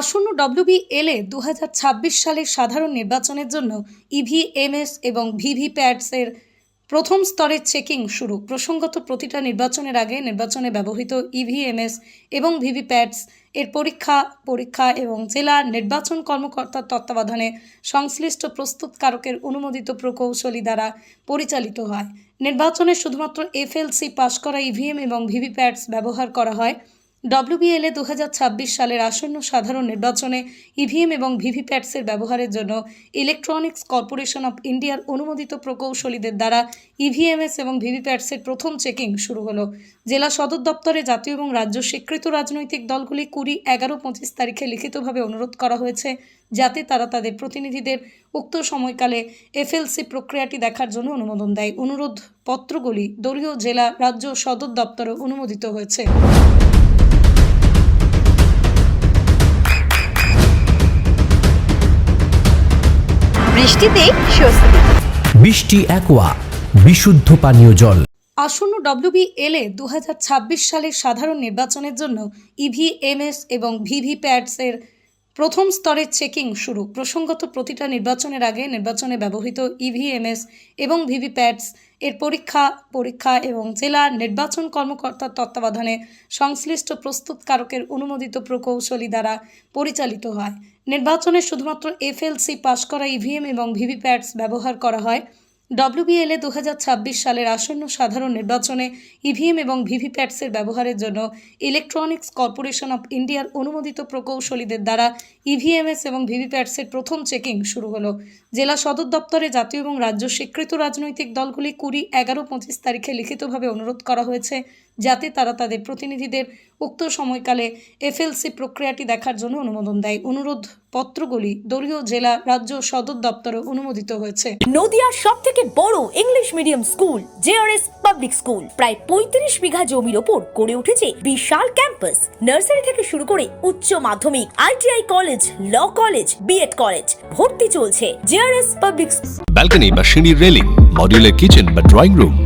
আসন্ন ডব্লিউবিএল এ দু সালের সাধারণ নির্বাচনের জন্য ইভিএমএস এবং ভিভিপ্যাটসের প্রথম স্তরের চেকিং শুরু। প্রসঙ্গত প্রতিটা নির্বাচনের আগে নির্বাচনে ব্যবহৃত ইভিএমএস এবং ভিভিপ্যাটস এর পরীক্ষা পরীক্ষা এবং জেলা নির্বাচন কর্মকর্তার তত্ত্বাবধানে সংশ্লিষ্ট প্রস্তুতকারকের অনুমোদিত প্রকৌশলী দ্বারা পরিচালিত হয়। নির্বাচনে শুধুমাত্র এফএলসি পাশ করা ইভিএম এবং ভিভিপ্যাটস ব্যবহার করা হয়। ডব্লিউবিএল এ দু সালের আসন্ন সাধারণ নির্বাচনে ইভিএম এবং ভিভিপ্যাটসের ব্যবহারের জন্য ইলেকট্রনিক্স কর্পোরেশন অফ ইন্ডিয়ার অনুমোদিত প্রকৌশলীদের দ্বারা ইভিএমএস এবং ভিভিপ্যাটসের প্রথম চেকিং শুরু হলো। জেলা সদর দপ্তরে জাতীয় এবং রাজ্য স্বীকৃত রাজনৈতিক দলগুলি কুড়ি, এগারো, পঁচিশ তারিখে লিখিতভাবে অনুরোধ করা হয়েছে যাতে তারা তাদের প্রতিনিধিদের উক্ত সময়কালে এফএলসি প্রক্রিয়াটি দেখার জন্য অনুমোদন দেয়। অনুরোধ পত্রগুলি দলীয় জেলা, রাজ্য সদর দপ্তরে অনুমোদিত হয়েছে। বৃষ্টিতে স্বস্তি। বৃষ্টি অ্যাকোয়া বিশুদ্ধ পানীয় জল। আসন্ন ডব্লিউবিএল এ দু হাজার ছাব্বিশ সালের সাধারণ নির্বাচনের জন্য ইভিএমএস এবং ভিভিপ্যাটসের প্রথম স্তরের চেকিং শুরু। প্রসঙ্গত প্রতিটা নির্বাচনের আগে নির্বাচনে ব্যবহৃত ইভিএমএস এবং ভিভিপ্যাটস এর পরীক্ষা পরীক্ষা এবং জেলা নির্বাচন কর্মকর্তার তত্ত্বাবধানে সংশ্লিষ্ট প্রস্তুতকারকের অনুমোদিত প্রকৌশলী দ্বারা পরিচালিত হয়। নির্বাচনে শুধুমাত্র এফএলসি পাশ করা ইভিএম এবং ভিভিপ্যাটস ব্যবহার করা হয়। ডব্লিউবিএল এ দু সালের আসন্ন সাধারণ নির্বাচনে ইভিএম এবং ভিভিপ্যাটসের ব্যবহারের জন্য ইলেকট্রনিক্স কর্পোরেশন অব ইন্ডিয়ার অনুমোদিত প্রকৌশলীদের দ্বারা ইভিএমএস এবং ভিভিপ্যাটসের প্রথম চেকিং শুরু হলো। জেলা সদর দপ্তরে জাতীয় এবং রাজ্য স্বীকৃত রাজনৈতিক দলগুলি কুড়ি এগারো পঁচিশ তারিখে লিখিতভাবে অনুরোধ করা হয়েছে। যাতে তারা তাদের প্রতিনিধিদের উক্ত সময়কালে এফএলসি প্রক্রিয়াটি দেখার জন্য অনুমোদন দেয়। অনুরোধ পত্রগুলি দলীয় জেলা রাজ্য সদর দপ্তরে অনুমোদিত হয়েছে। নদিয়ার সব থেকে বড় English medium school JRS public school. প্রায় পঁয়ত্রিশ বিঘা জমির ওপর গড়ে উঠেছে বিশাল ক্যাম্পাস। নার্সারি থেকে শুরু করে উচ্চ মাধ্যমিক ITI college law college BEd college ভর্তি চলছে জেআরএস পাবলিক ব্যালকনি বা সিঁড়ির রেলিং মডিউলার কিচেন বা ড্রয়িং রুম